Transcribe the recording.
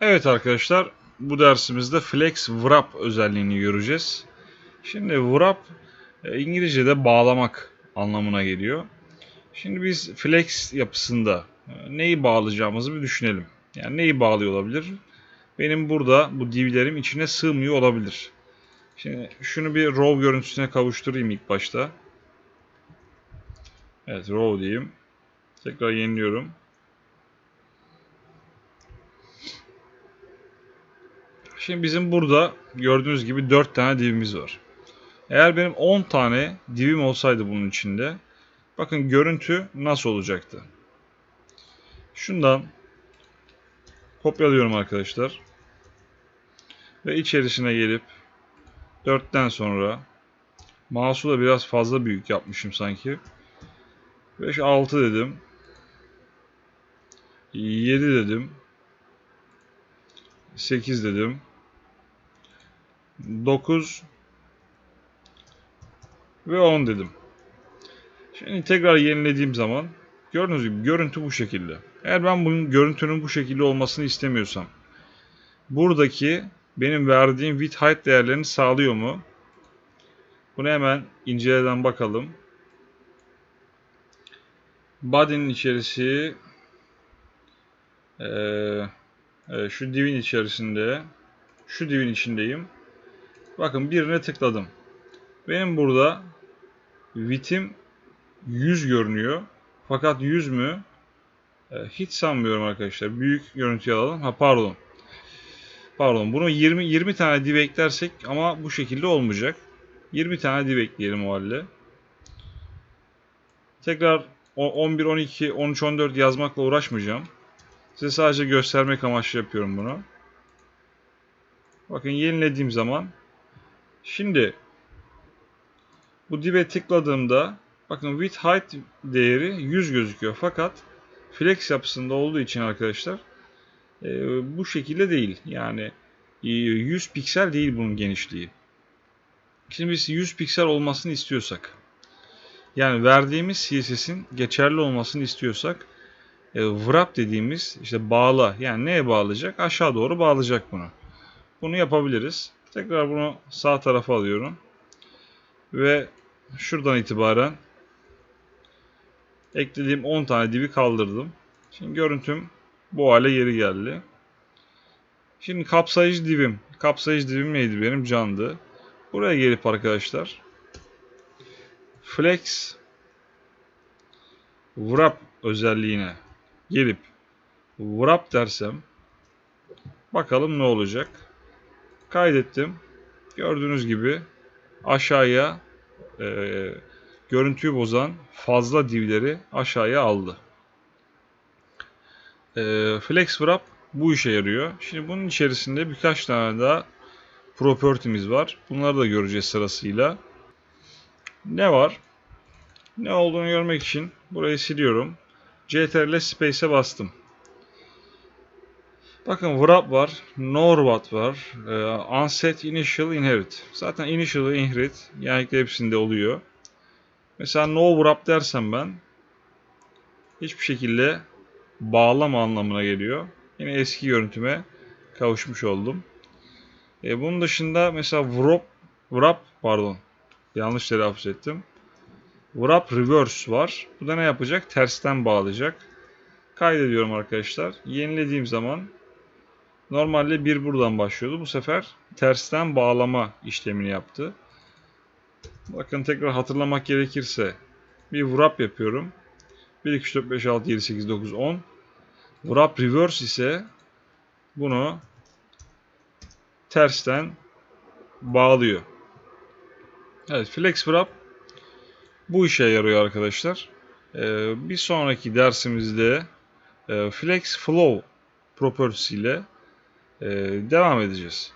Evet arkadaşlar bu dersimizde flex wrap özelliğini göreceğiz. Şimdi wrap e, İngilizce'de bağlamak anlamına geliyor. Şimdi biz flex yapısında e, neyi bağlayacağımızı bir düşünelim. Yani neyi bağlıyor olabilir? Benim burada bu divlerim içine sığmıyor olabilir. Şimdi şunu bir row görüntüsüne kavuşturayım ilk başta. Evet row diyeyim. Tekrar yeniliyorum. Şimdi bizim burada gördüğünüz gibi 4 tane divimiz var. Eğer benim 10 tane divim olsaydı bunun içinde bakın görüntü nasıl olacaktı. Şundan kopyalıyorum arkadaşlar. Ve içerisine gelip 4'ten sonra mouse'u da biraz fazla büyük yapmışım sanki. 5 6 dedim. 7 dedim. 8 dedim. 9 ve 10 dedim. Şimdi tekrar yenilediğim zaman gördüğünüz gibi görüntü bu şekilde. Eğer ben bunun görüntünün bu şekilde olmasını istemiyorsam buradaki benim verdiğim width height değerlerini sağlıyor mu? Bunu hemen inceleden bakalım. Body'nin içerisi ee, şu divin içerisinde şu divin içindeyim. Bakın birine tıkladım. Benim burada vitim 100 görünüyor. Fakat 100 mü? Ee, hiç sanmıyorum arkadaşlar. Büyük görüntüyü alalım. Ha pardon. Pardon. Bunu 20 20 tane div eklersek ama bu şekilde olmayacak. 20 tane div ekleyelim o halde. Tekrar 11, 12, 13, 14 yazmakla uğraşmayacağım. Size sadece göstermek amaçlı yapıyorum bunu. Bakın yenilediğim zaman Şimdi bu dibe tıkladığımda bakın width height değeri 100 gözüküyor. Fakat flex yapısında olduğu için arkadaşlar e, bu şekilde değil. Yani e, 100 piksel değil bunun genişliği. Şimdi biz 100 piksel olmasını istiyorsak yani verdiğimiz CSS'in geçerli olmasını istiyorsak e, wrap dediğimiz işte bağla yani neye bağlayacak? Aşağı doğru bağlayacak bunu. Bunu yapabiliriz. Tekrar bunu sağ tarafa alıyorum. Ve şuradan itibaren eklediğim 10 tane dibi kaldırdım. Şimdi görüntüm bu hale geri geldi. Şimdi kapsayıcı dibim. Kapsayıcı dibim neydi benim? Candı. Buraya gelip arkadaşlar Flex Wrap özelliğine gelip Wrap dersem bakalım ne olacak. Kaydettim. Gördüğünüz gibi aşağıya e, görüntüyü bozan fazla divleri aşağıya aldı. E, Flex Wrap bu işe yarıyor. Şimdi bunun içerisinde birkaç tane daha property'miz var. Bunları da göreceğiz sırasıyla. Ne var? Ne olduğunu görmek için burayı siliyorum. CTRL Space'e bastım. Bakın wrap var, norwhat var, e, unset initial inherit. Zaten initial inherit genellikle hepsinde oluyor. Mesela no wrap dersem ben hiçbir şekilde bağlama anlamına geliyor. Yine eski görüntüme kavuşmuş oldum. E, bunun dışında mesela wrap, wrap pardon yanlış telaffuz ettim. Wrap reverse var. Bu da ne yapacak? Tersten bağlayacak. Kaydediyorum arkadaşlar. Yenilediğim zaman Normalde bir buradan başlıyordu. Bu sefer tersten bağlama işlemini yaptı. Bakın tekrar hatırlamak gerekirse bir wrap yapıyorum. 1, 2, 3, 4, 5, 6, 7, 8, 9, 10. Wrap reverse ise bunu tersten bağlıyor. Evet flex wrap bu işe yarıyor arkadaşlar. Ee, bir sonraki dersimizde e, flex flow property ile devam edeceğiz.